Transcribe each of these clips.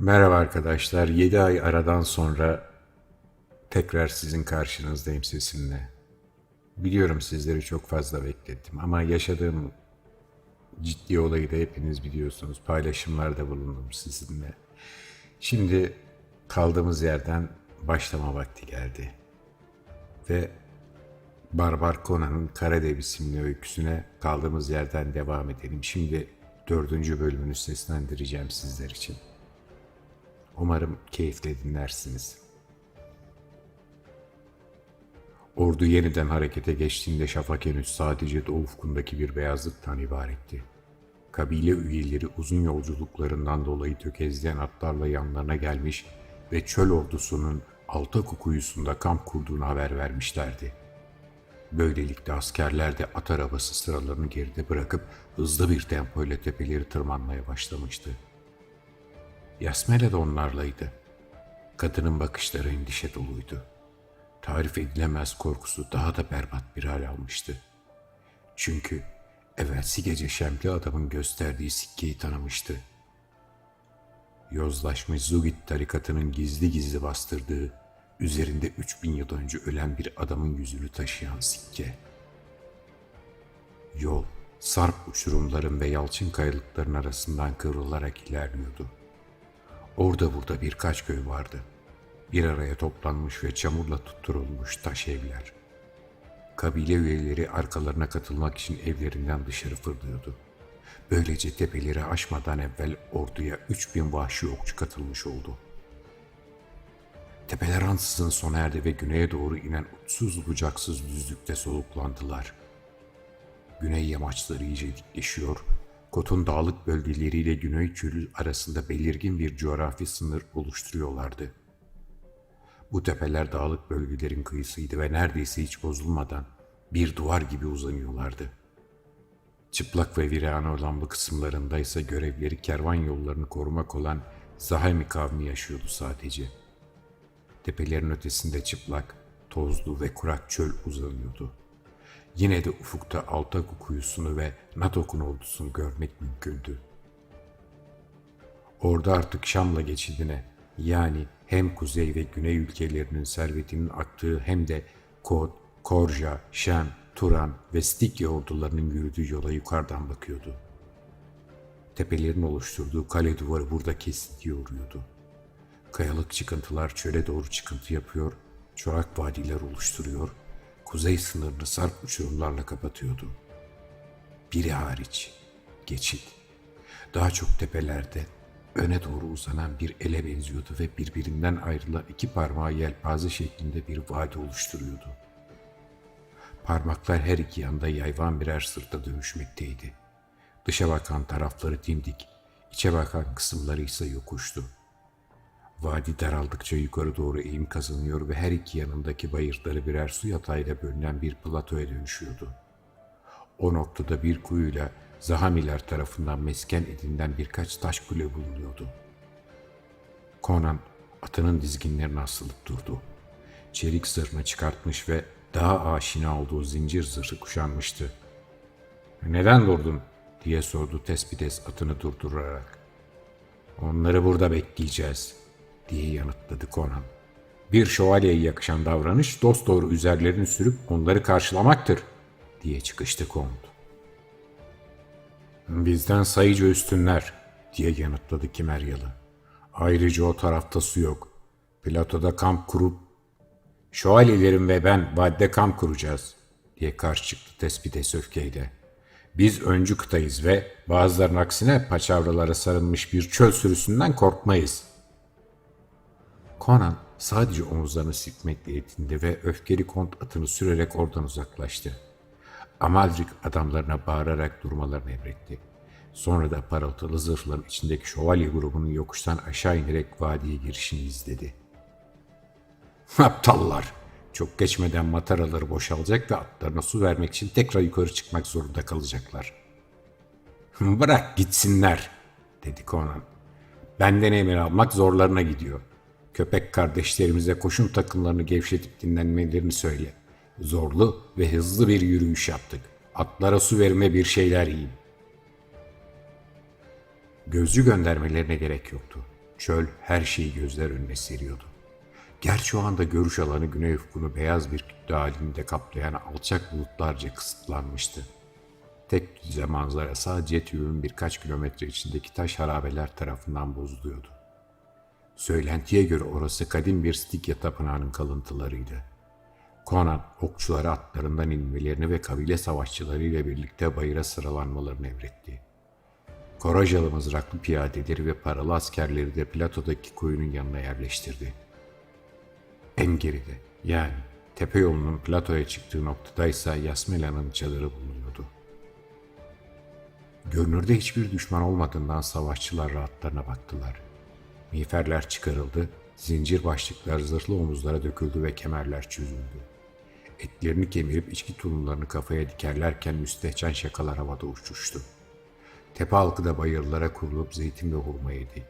Merhaba arkadaşlar. 7 ay aradan sonra tekrar sizin karşınızdayım sesimle. Biliyorum sizleri çok fazla beklettim ama yaşadığım ciddi olayı da hepiniz biliyorsunuz. Paylaşımlarda bulundum sizinle. Şimdi kaldığımız yerden başlama vakti geldi. Ve Barbar Conan'ın Karadev isimli öyküsüne kaldığımız yerden devam edelim. Şimdi dördüncü bölümünü seslendireceğim sizler için. Umarım keyifle dinlersiniz. Ordu yeniden harekete geçtiğinde şafak henüz sadece doğu ufkundaki bir beyazlıktan ibaretti. Kabile üyeleri uzun yolculuklarından dolayı tökezleyen atlarla yanlarına gelmiş ve çöl ordusunun Altaku kuyusunda kamp kurduğunu haber vermişlerdi. Böylelikle askerler de at arabası sıralarını geride bırakıp hızlı bir tempo ile tepeleri tırmanmaya başlamıştı. Yasmela da onlarlaydı. Kadının bakışları endişe doluydu. Tarif edilemez korkusu daha da berbat bir hal almıştı. Çünkü evvelsi gece şemli adamın gösterdiği sikkeyi tanımıştı. Yozlaşmış Zugit tarikatının gizli gizli bastırdığı, üzerinde 3000 yıl önce ölen bir adamın yüzünü taşıyan sikke. Yol, sarp uçurumların ve yalçın kayalıkların arasından kıvrılarak ilerliyordu. Orada burada birkaç köy vardı. Bir araya toplanmış ve çamurla tutturulmuş taş evler. Kabile üyeleri arkalarına katılmak için evlerinden dışarı fırlıyordu. Böylece tepeleri aşmadan evvel orduya 3000 vahşi okçu katılmış oldu. Tepeler ansızın sona erdi ve güneye doğru inen uçsuz bucaksız düzlükte soluklandılar. Güney yamaçları iyice dikleşiyor, Kot'un dağlık bölgeleriyle Güney Çölü arasında belirgin bir coğrafi sınır oluşturuyorlardı. Bu tepeler dağlık bölgelerin kıyısıydı ve neredeyse hiç bozulmadan bir duvar gibi uzanıyorlardı. Çıplak ve virane olan bu kısımlarında ise görevleri kervan yollarını korumak olan Zahemi kavmi yaşıyordu sadece. Tepelerin ötesinde çıplak, tozlu ve kurak çöl uzanıyordu. Yine de ufukta Altaku kuyusunu ve Natok'un ordusunu görmek mümkündü. Orada artık Şam'la geçidine yani hem kuzey ve güney ülkelerinin servetinin aktığı hem de Kod, Korja, Şem, Turan ve Stikya ordularının yürüdüğü yola yukarıdan bakıyordu. Tepelerin oluşturduğu kale duvarı burada kesintiye uğruyordu. Kayalık çıkıntılar çöle doğru çıkıntı yapıyor, çorak vadiler oluşturuyor, kuzey sınırını sarp uçurumlarla kapatıyordu. Biri hariç, geçit. Daha çok tepelerde öne doğru uzanan bir ele benziyordu ve birbirinden ayrılan iki parmağı yelpaze şeklinde bir vadi oluşturuyordu. Parmaklar her iki yanda yayvan birer sırta dönüşmekteydi. Dışa bakan tarafları dimdik, içe bakan kısımları ise yokuştu. Vadi daraldıkça yukarı doğru eğim kazanıyor ve her iki yanındaki bayırları birer su yatağıyla bölünen bir platoya dönüşüyordu. O noktada bir kuyuyla Zahamiler tarafından mesken edinilen birkaç taş kule bulunuyordu. Conan atının dizginlerine asılıp durdu. Çelik zırhını çıkartmış ve daha aşina olduğu zincir zırhı kuşanmıştı. ''Neden durdun?'' diye sordu Tespites atını durdurarak. ''Onları burada bekleyeceğiz.'' Diye yanıtladı Conan. ''Bir şövalyeye yakışan davranış dost doğru üzerlerini sürüp onları karşılamaktır.'' diye çıkıştı Kont. Bizden sayıca üstünler diye yanıtladı Kimeryalı. Ayrıca o tarafta su yok. Platoda kamp kurup şövalyelerim ve ben vadide kamp kuracağız diye karşı çıktı tespite öfkeyle. Biz öncü kıtayız ve bazılarının aksine paçavralara sarılmış bir çöl sürüsünden korkmayız. Conan sadece omuzlarını silkmekle yetindi ve öfkeli kont atını sürerek oradan uzaklaştı. Amalrik adamlarına bağırarak durmalarını emretti. Sonra da parıltılı zırhların içindeki şövalye grubunun yokuştan aşağı inerek vadiye girişini izledi. Aptallar! Çok geçmeden mataraları boşalacak ve atlarına su vermek için tekrar yukarı çıkmak zorunda kalacaklar. Bırak gitsinler, dedi Conan. Benden emir almak zorlarına gidiyor. Köpek kardeşlerimize koşun takımlarını gevşetip dinlenmelerini söyle. Zorlu ve hızlı bir yürüyüş yaptık. Atlara su verme bir şeyler yiyin. Gözcü göndermelerine gerek yoktu. Çöl her şeyi gözler önüne seriyordu. Gerçi o anda görüş alanı güney ufkunu beyaz bir kütle halinde kaplayan alçak bulutlarca kısıtlanmıştı. Tek düze manzara sadece tüyün birkaç kilometre içindeki taş harabeler tarafından bozuluyordu. Söylentiye göre orası kadim bir Stikya tapınağının kalıntılarıydı. Conan okçuları atlarından inmelerini ve kabile savaşçılarıyla birlikte bayıra sıralanmalarını emretti. Korajalı mızraklı piyadeleri ve paralı askerleri de platodaki koyunun yanına yerleştirdi. En geride yani tepe yolunun platoya çıktığı noktadaysa Yasmela'nın çadırı bulunuyordu. Görünürde hiçbir düşman olmadığından savaşçılar rahatlarına baktılar. Miğferler çıkarıldı, zincir başlıklar zırhlı omuzlara döküldü ve kemerler çözüldü. Etlerini kemirip içki tulumlarını kafaya dikerlerken müstehcen şakalar havada uçuştu. Tepe halkı da bayırlara kurulup zeytin ve hurma yedi.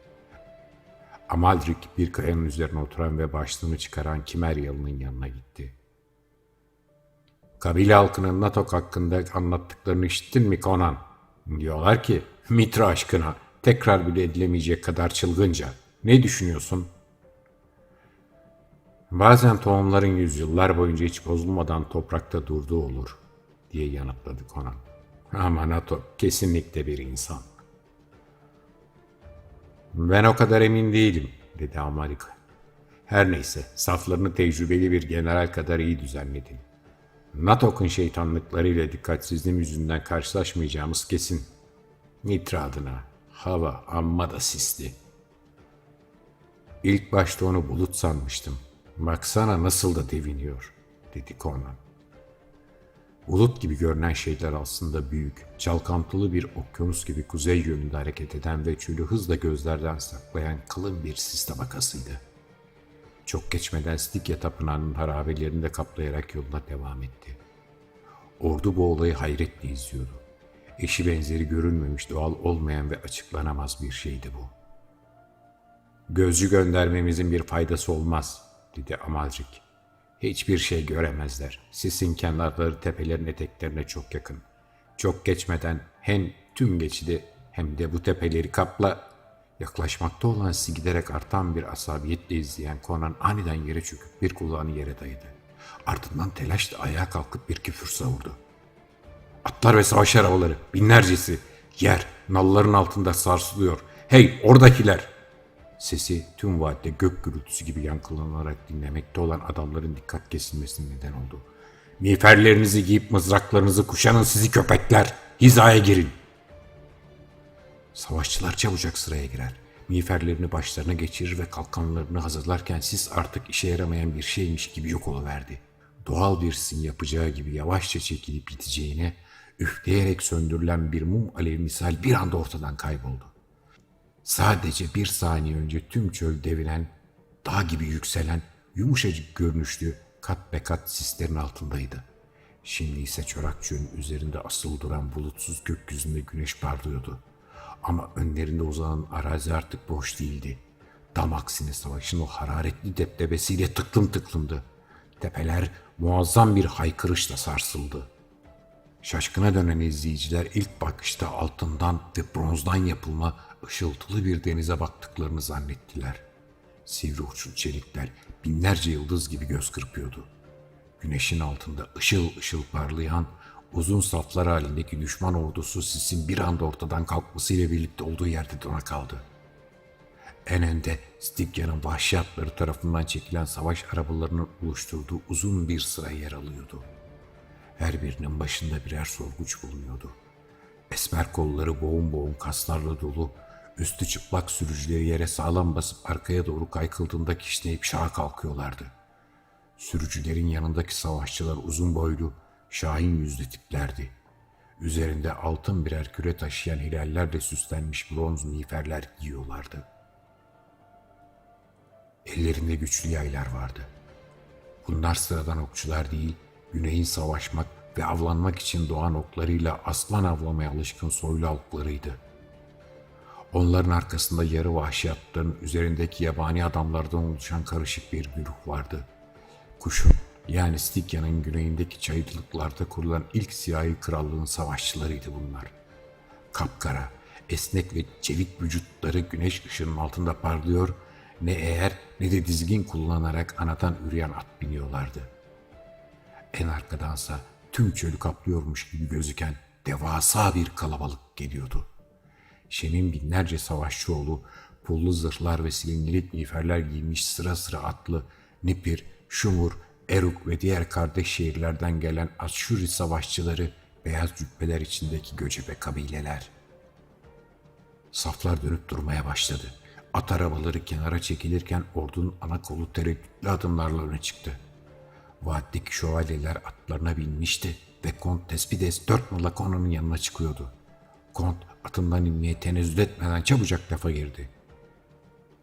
Amaldrik bir kayanın üzerine oturan ve başlığını çıkaran Kimeryalı'nın yanına gitti. Kabile halkının Natok hakkında anlattıklarını işittin mi Conan? Diyorlar ki Mitra aşkına tekrar bile edilemeyecek kadar çılgınca. Ne düşünüyorsun? Bazen tohumların yüzyıllar boyunca hiç bozulmadan toprakta durduğu olur diye yanıtladı Conan. Ama Natok kesinlikle bir insan. Ben o kadar emin değilim, dedi Amerika. Her neyse, saflarını tecrübeli bir general kadar iyi düzenledin. Natok'un şeytanlıklarıyla dikkatsizliğim yüzünden karşılaşmayacağımız kesin. Nitra hava amma da sisli. İlk başta onu bulut sanmıştım. Baksana nasıl da deviniyor, dedi Conan. Bulut gibi görünen şeyler aslında büyük, çalkantılı bir okyanus gibi kuzey yönünde hareket eden ve çölü hızla gözlerden saklayan kalın bir sis tabakasıydı. Çok geçmeden Stikya Tapınağı'nın harabelerini de kaplayarak yoluna devam etti. Ordu bu olayı hayretle izliyordu. Eşi benzeri görülmemiş doğal olmayan ve açıklanamaz bir şeydi bu. Gözcü göndermemizin bir faydası olmaz, dedi Amalcik. Hiçbir şey göremezler. Sisin kenarları tepelerin eteklerine çok yakın. Çok geçmeden hem tüm geçidi hem de bu tepeleri kapla yaklaşmakta olan sizi giderek artan bir asabiyetle izleyen Conan aniden yere çöküp bir kulağını yere dayadı. Ardından telaşla ayağa kalkıp bir küfür savurdu. Atlar ve savaş arabaları binlercesi yer nalların altında sarsılıyor. Hey oradakiler! Sesi tüm vadide gök gürültüsü gibi yankılanarak dinlemekte olan adamların dikkat kesilmesine neden oldu. Miğferlerinizi giyip mızraklarınızı kuşanın sizi köpekler. Hizaya girin. Savaşçılar çabucak sıraya girer. Miğferlerini başlarına geçirir ve kalkanlarını hazırlarken sis artık işe yaramayan bir şeymiş gibi yok oluverdi. Doğal bir sin yapacağı gibi yavaşça çekilip gideceğine, üfleyerek söndürülen bir mum alevi misal bir anda ortadan kayboldu. Sadece bir saniye önce tüm çöl deviren, dağ gibi yükselen, yumuşacık görünüşlü kat be kat sislerin altındaydı. Şimdi ise çorak çölün üzerinde asıl duran bulutsuz gökyüzünde güneş parlıyordu. Ama önlerinde uzanan arazi artık boş değildi. Tam aksine savaşın o hararetli deptebesiyle tıklım tıklımdı. Tepeler muazzam bir haykırışla sarsıldı. Şaşkına dönen izleyiciler ilk bakışta altından ve bronzdan yapılma ışıltılı bir denize baktıklarını zannettiler. Sivri uçlu çelikler binlerce yıldız gibi göz kırpıyordu. Güneşin altında ışıl ışıl parlayan uzun saflar halindeki düşman ordusu sisin bir anda ortadan kalkmasıyla birlikte olduğu yerde dona kaldı. En önde Stygia'nın vahşi atları tarafından çekilen savaş arabalarının oluşturduğu uzun bir sıra yer alıyordu. Her birinin başında birer sorguç bulunuyordu. Esmer kolları boğum boğum kaslarla dolu, üstü çıplak sürücüleri yere sağlam basıp arkaya doğru kaykıldığında kişneyip şaha kalkıyorlardı. Sürücülerin yanındaki savaşçılar uzun boylu, şahin yüzlü tiplerdi. Üzerinde altın birer küre taşıyan hilallerle süslenmiş bronz miğferler giyiyorlardı. Ellerinde güçlü yaylar vardı. Bunlar sıradan okçular değil, güneyin savaşmak ve avlanmak için doğan oklarıyla aslan avlamaya alışkın soylu halklarıydı. Onların arkasında yarı vahşi atların üzerindeki yabani adamlardan oluşan karışık bir güruh vardı. Kuşun yani Stygia'nın güneyindeki çayırlıklarda kurulan ilk siyahi krallığın savaşçılarıydı bunlar. Kapkara, esnek ve çevik vücutları güneş ışığının altında parlıyor, ne eğer ne de dizgin kullanarak anadan üreyen at biniyorlardı. En arkadansa tüm çölü kaplıyormuş gibi gözüken devasa bir kalabalık geliyordu. Şem'in binlerce savaşçıoğlu, pullu zırhlar ve silindirik miğferler giymiş sıra sıra atlı, Nipir, Şumur, Eruk ve diğer kardeş şehirlerden gelen Aşşuri savaşçıları, beyaz cübbeler içindeki göcebe kabileler. Saflar dönüp durmaya başladı. At arabaları kenara çekilirken ordunun ana kolu tereddütlü adımlarla öne çıktı. Vaatteki şövalyeler atlarına binmişti ve Kont Tespides dört nala konunun yanına çıkıyordu. Kont atından inmeye tenezzül etmeden çabucak lafa girdi.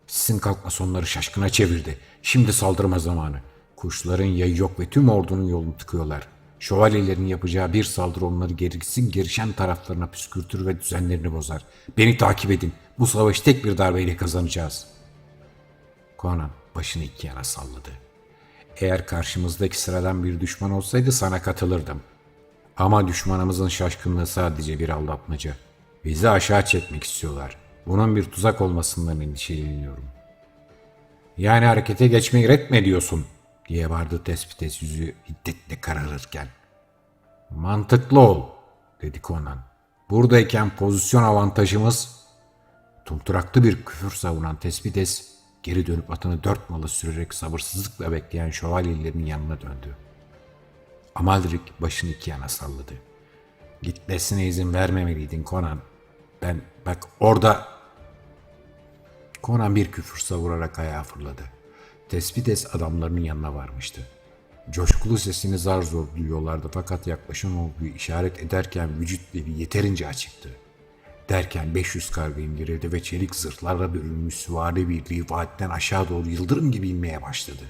Sizin kalkma sonları şaşkına çevirdi. Şimdi saldırma zamanı. Kuşların yayı yok ve tüm ordunun yolunu tıkıyorlar. Şövalyelerin yapacağı bir saldırı onları gerisin gerişen taraflarına püskürtür ve düzenlerini bozar. Beni takip edin. Bu savaşı tek bir darbeyle kazanacağız. Conan başını iki yana salladı. Eğer karşımızdaki sıradan bir düşman olsaydı sana katılırdım. Ama düşmanımızın şaşkınlığı sadece bir aldatmaca. Bizi aşağı çekmek istiyorlar. Bunun bir tuzak olmasından endişeleniyorum. Yani harekete geçmeyi ret mi ediyorsun? diye vardı tespites yüzü hiddetle kararırken. Mantıklı ol, dedi Conan. Buradayken pozisyon avantajımız... Tumturaklı bir küfür savunan tespites geri dönüp atını dört nala sürerek sabırsızlıkla bekleyen şövalyelerin yanına döndü. Amalrik başını iki yana salladı. Gitmesine izin vermemeliydin Conan. Ben bak orada... Conan bir küfür savurarak ayağa fırladı. Tespites adamlarının yanına varmıştı. Coşkulu sesini zar zor duyuyorlardı fakat yaklaşan olduğu işaret ederken vücut dili yeterince açıktı. Derken 500 karga indirildi ve çelik zırhlarla bürünmüş süvari birliği vadiden aşağı doğru yıldırım gibi inmeye başladı.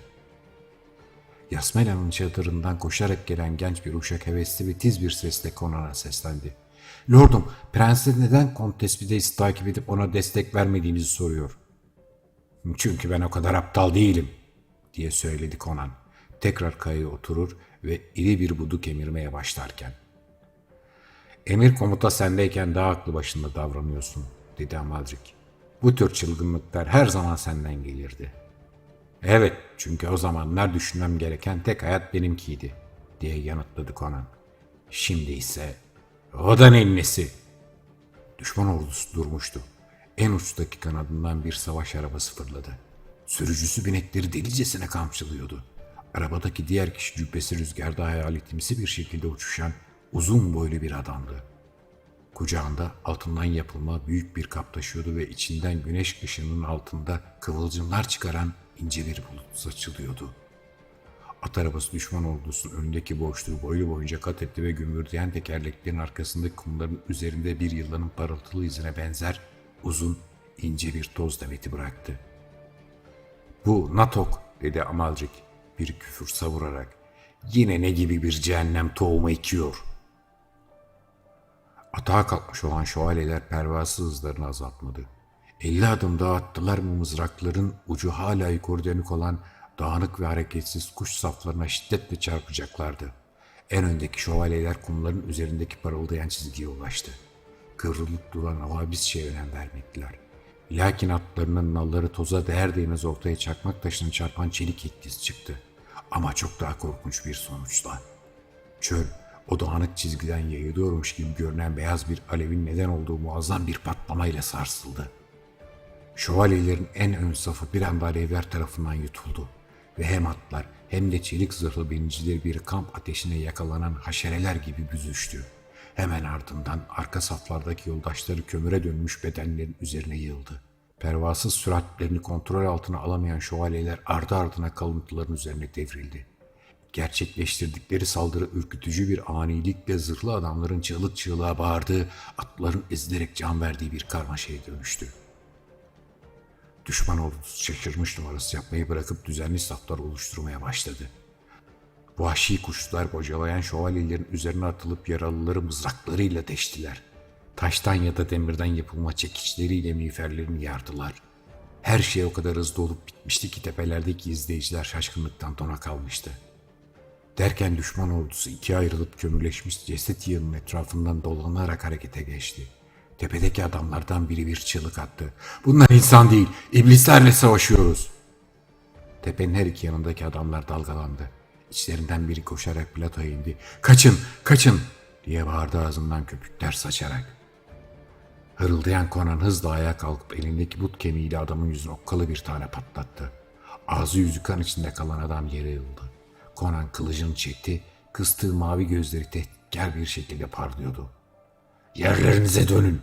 Yasmela'nın çadırından koşarak gelen genç bir uşak hevesli ve tiz bir sesle Conan'a seslendi. Lordum, prenses neden Kont Tespide'yi takip edip ona destek vermediğinizi soruyor. Çünkü ben o kadar aptal değilim, diye söyledi Conan. Tekrar kayaya oturur ve iri bir budu kemirmeye başlarken. Emir komuta sendeyken daha aklı başında davranıyorsun, dedi Amalrik. Bu tür çılgınlıklar her zaman senden gelirdi. Evet, çünkü o zamanlar düşünmem gereken tek hayat benimkiydi, diye yanıtladı Conan. Şimdi ise o da nesi? Düşman ordusu durmuştu. En uçtaki kanadından bir savaş arabası fırladı. Sürücüsü binekleri delicesine kamçılıyordu. Arabadaki diğer kişi cübbesi rüzgarda hayaletimsi bir şekilde uçuşan uzun boylu bir adamdı. Kucağında altından yapılma büyük bir kap taşıyordu ve içinden güneş ışığının altında kıvılcımlar çıkaran ince bir bulut saçılıyordu. At arabası düşman ordusunun önündeki boşluğu boylu boyunca kat etti ve gümbürdeyen tekerleklerin arkasındaki kumların üzerinde bir yılanın parıltılı izine benzer uzun, ince bir toz demeti bıraktı. Bu Natok, dedi Amalrik bir küfür savurarak. Yine ne gibi bir cehennem tohumu ekiyor. Atağa kalkmış olan şövalyeler pervasız hızlarını azaltmadı. Elli adım daha attılar mı mızrakların ucu hala yukarı olan dağınık ve hareketsiz kuş saflarına şiddetle çarpacaklardı. En öndeki şövalyeler kumların üzerindeki parıldayan çizgiye ulaştı. Kıvrılıp duran avabis şeye önem vermektiler. Lakin atlarının nalları toza değer değmez ortaya çakmak taşına çarpan çelik etkisi çıktı. Ama çok daha korkunç bir sonuçla. Çöl, o dağınık çizgiden yayılıyormuş gibi görünen beyaz bir alevin neden olduğu muazzam bir patlamayla sarsıldı. Şövalyelerin en ön safı bir anda alevler tarafından yutuldu ve hem atlar hem de çelik zırhlı binicileri bir kamp ateşine yakalanan haşereler gibi büzüştü. Hemen ardından arka saflardaki yoldaşları kömüre dönmüş bedenlerin üzerine yığıldı. Pervasız süratlerini kontrol altına alamayan şövalyeler ardı ardına kalıntıların üzerine devrildi. Gerçekleştirdikleri saldırı ürkütücü bir anilikle zırhlı adamların çığlık çığlığa bağırdığı, atların ezilerek can verdiği bir karmaşaya dönüştü. Düşman ordusu şaşırmış numarası yapmayı bırakıp düzenli saflar oluşturmaya başladı. Vahşi kuşlar bocalayan şövalyelerin üzerine atılıp yaralıları mızraklarıyla deştiler. Taştan ya da demirden yapılma çekiçleriyle miğferlerini yardılar. Her şey o kadar hızlı olup bitmişti ki tepelerdeki izleyiciler şaşkınlıktan dona kalmıştı. Derken düşman ordusu ikiye ayrılıp kömürleşmiş ceset yığının etrafından dolanarak harekete geçti. Tepedeki adamlardan biri bir çığlık attı. Bunlar insan değil, iblislerle savaşıyoruz. Tepenin her iki yanındaki adamlar dalgalandı. İçlerinden biri koşarak platoya indi. Kaçın, kaçın diye bağırdı ağzından köpükler saçarak. Hırıldayan Conan hızla ayağa kalkıp elindeki but kemiğiyle adamın yüzüne okkalı bir tane patlattı. Ağzı yüzü kan içinde kalan adam yere yıldı. Conan kılıcını çekti, kıstığı mavi gözleri tehditkar bir şekilde parlıyordu. Yerlerinize dönün.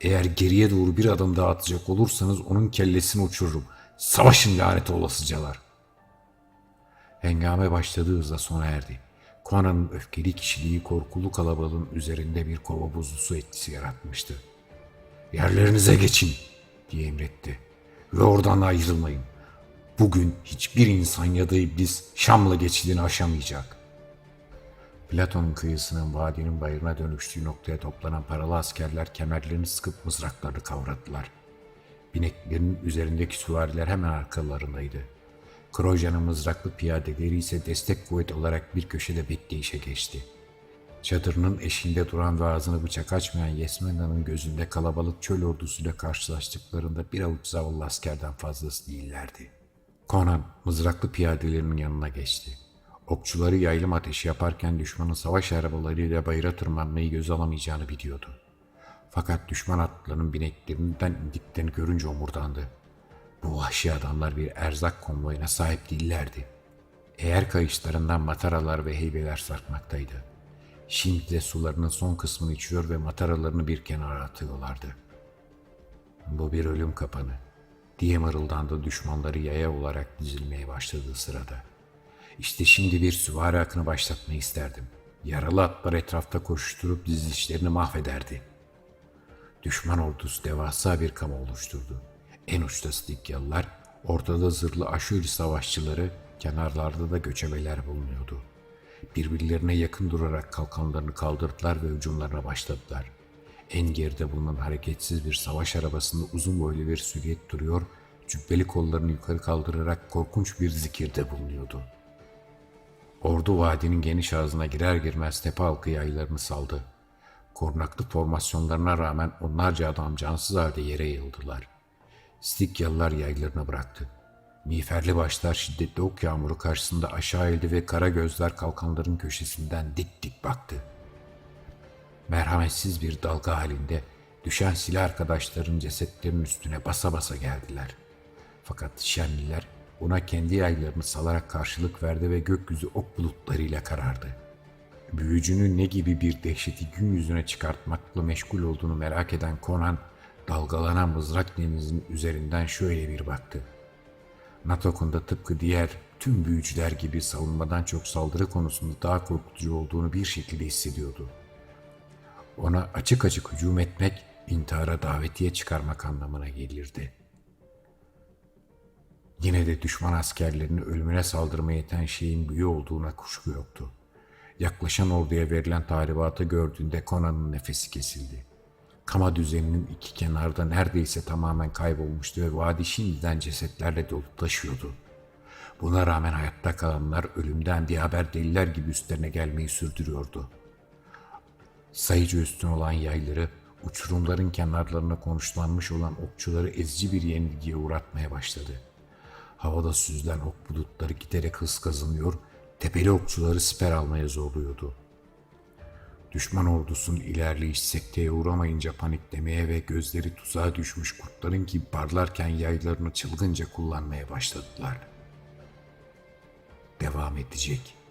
Eğer geriye doğru bir adım daha atacak olursanız onun kellesini uçururum. Savaşın lanet olasıcalar. Hengame başladığı hızla sona erdi. Conan'ın öfkeli kişiliği korkulu kalabalığın üzerinde bir kova buzlu su etkisi yaratmıştı. Yerlerinize geçin diye emretti. Ve oradan ayrılmayın. Bugün hiçbir insan ya da iblis Şam'la geçidini aşamayacak. Platon'un kıyısının vadinin bayırına dönüştüğü noktaya toplanan paralı askerler kemerlerini sıkıp mızraklarını kavradılar. Bineklerinin üzerindeki süvariler hemen arkalarındaydı. Kroja'nın mızraklı piyadeleri ise destek kuvvet olarak bir köşede bekleyişe geçti. Çadırının eşiğinde duran ve ağzını bıçak açmayan Yesmena'nın gözünde kalabalık çöl ordusuyla karşılaştıklarında bir avuç zavallı askerden fazlası değillerdi. Conan mızraklı piyadelerinin yanına geçti. Okçuları yaylım ateşi yaparken düşmanın savaş arabalarıyla bayıra tırmanmayı göz alamayacağını biliyordu. Fakat düşman atlılarının bineklerinden indiklerini görünce omurdandı. Bu vahşi adamlar bir erzak konvoyuna sahip değillerdi. Eğer kayışlarından mataralar ve heybeler sarkmaktaydı. Şimdi de sularının son kısmını içiyor ve mataralarını bir kenara atıyorlardı. Bu bir ölüm kapanı diye mırıldandı düşmanları yaya olarak dizilmeye başladığı sırada. İşte şimdi bir süvari akını başlatmayı isterdim. Yaralı atlar etrafta koşuşturup dizilişlerini mahvederdi. Düşman ordusu devasa bir kama oluşturdu. En uçta Stikyalılar, ortada zırhlı Aşuri savaşçıları, kenarlarda da göçebeler bulunuyordu. Birbirlerine yakın durarak kalkanlarını kaldırdılar ve hücumlarına başladılar. En geride bulunan hareketsiz bir savaş arabasında uzun boylu bir süriyet duruyor, cübbeli kollarını yukarı kaldırarak korkunç bir zikirde bulunuyordu. Ordu vadinin geniş ağzına girer girmez tepe halkı yaylarını saldı. Korunaklı formasyonlarına rağmen onlarca adam cansız halde yere yığıldılar. Stikyalılar yaylarını bıraktı. Miğferli başlar şiddetli ok yağmuru karşısında aşağı eğildi ve kara gözler kalkanların köşesinden dik dik baktı. Merhametsiz bir dalga halinde düşen silah arkadaşların cesetlerinin üstüne basa basa geldiler. Fakat Şenliler ona kendi yaylarını salarak karşılık verdi ve gökyüzü ok bulutlarıyla karardı. Büyücünün ne gibi bir dehşeti gün yüzüne çıkartmakla meşgul olduğunu merak eden Conan, dalgalanan mızrak denizinin üzerinden şöyle bir baktı. Natok'un da tıpkı diğer tüm büyücüler gibi savunmadan çok saldırı konusunda daha korkutucu olduğunu bir şekilde hissediyordu. Ona açık açık hücum etmek, intihara davetiye çıkarmak anlamına gelirdi. Yine de düşman askerlerinin ölümüne saldırmaya yeten şeyin büyü olduğuna kuşku yoktu. Yaklaşan orduya verilen tahribatı gördüğünde Conan'ın nefesi kesildi. Kama düzeninin iki kenarda neredeyse tamamen kaybolmuştu ve vadi şimdiden cesetlerle dolu taşıyordu. Buna rağmen hayatta kalanlar ölümden bir haber deliler gibi üstlerine gelmeyi sürdürüyordu. Sayıcı üstün olan yayları, uçurumların kenarlarına konuşlanmış olan okçuları ezici bir yenilgiye uğratmaya başladı. Havada süzülen ok bulutları giderek hız kazanıyor, tepeli okçuları siper almaya zorluyordu. Düşman ordusunun ilerleyiş sekteye uğramayınca paniklemeye ve gözleri tuzağa düşmüş kurtların gibi parlarken yaylarını çılgınca kullanmaya başladılar. Devam edecek.''